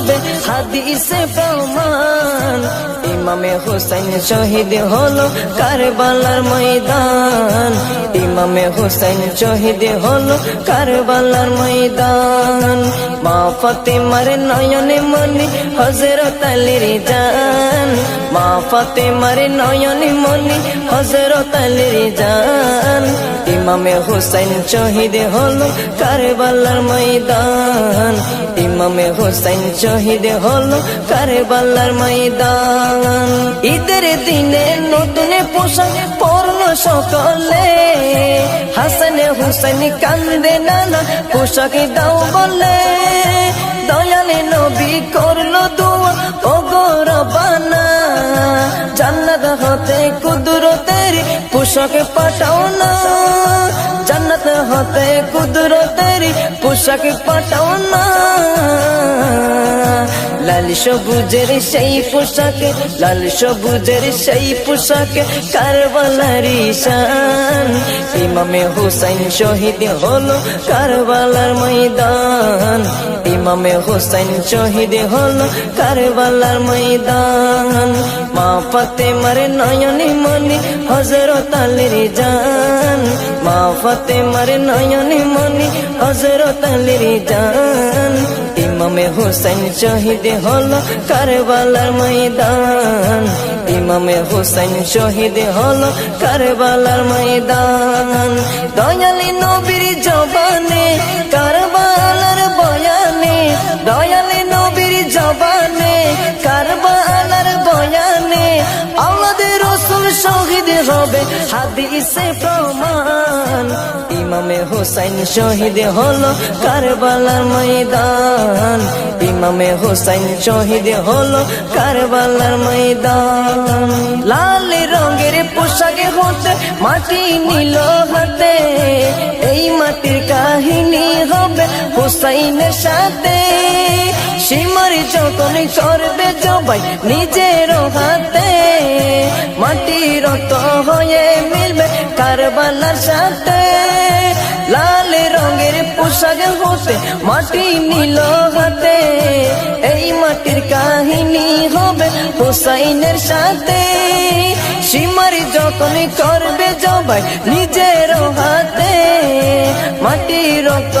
হবে হাদিসে প্রমাণ ইমামে হোসেন শহীদ হলো কারবালার ময়দান। ইমামে হোসেন শহীদ হলো কারবালার ময়দান। মা ফাতেমার নয়নে মনি হজরত আলীর জান। মা ফাতেমার নয়নে মনি হজরত আলীর জান। ইমামে হোসেন শহীদ হলো কারবালার ময়দান। ইমামে হোসেন শহীদ হলো কারবালার ময়দান। ঈদের দিনে নতুন পোশাক পরল সকলে। হাসান হুসেন কান্দে নানা পোশাক দাও বলে। দয়ালে নবী করল দোয়া ও গৌরবানা জান্নাত হতে কুদরতের পোশাক পাঠাও না। হতে কুদরতের পোশাক পাঠাও না লাল সবুজের সেই পোশাকে, লাল সবুজের সেই পোশাকে কারবালার ঈশান ইমামে হুসাইন শহীদ হলো কারবালার ময়দান। ইমামে হুসাইন শহীদ হলো কারবালার ময়দান। মা ফাতেমার নয়নে মনি হজরত আলীর জান। মা ফাতেমার নয়নে মনি হজরত আলীর জান। ইমামে হুসাইন শহীদ হলো কারবালার ময়দান। ইমামে হুসাইন শহীদ হলো কারবালার ময়দান। দয়ালি নবীর জবানে শহীদ হবে হাদিসে প্রমাণ। ইমামে হোসাইন শহীদ হলো কারবালার ময়দান। ইমামে হোসাইন শহীদ হলো কারবালার ময়দান। লাল রঙের পোশাকে হতে মাটি নিল হাতে। এই মাটির কাহিনী হবে হোসাইনের সাথে। সীমার যখন করবে জবাই নিজের হাতে। রত হয়ে মিলবে কারবালার সাথে। লাল রঙের পোশাক হতে মাটি নীল হাতে। এই মাটির কাহিনী হবে হুসাইনের সাথে। সীমার যখন করবে জবাই নিজের হাতে। মাটি রক্ত